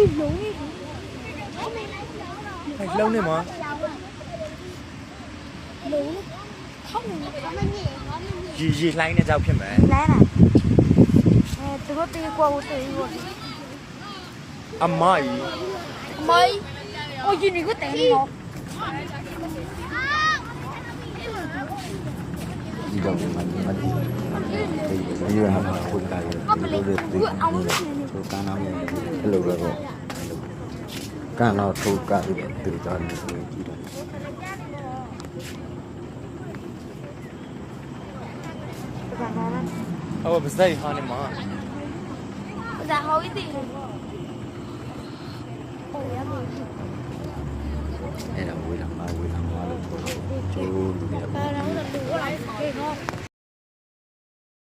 လုံးနေပြီဟဲ့လုံးနေမှာလုံးခေါင်းနေခေါင်းမနေရီရီလှိုင်းတဲ့ကြောက်ဖြစ်မယ်လဲလားအဲသူတို့တေးကွာကိုတေးကွာအမိုင်အမိုင်အိုယူနီကိုတေးနော်ဒီကောင်ကမတ်မတ်ဒီရဟမှာခုတာရယ်ဒီလိုတွေဒီကောင်ကလည်းအဲ့လိုတော့ cả nào thu cả điện tử cho anh chị đấy Ô, bây giờ hả nè mà Bây giờ hả đi Đây là vui lắm, vui lắm, vui lắm, vui lắm, vui lắm, vui lắm,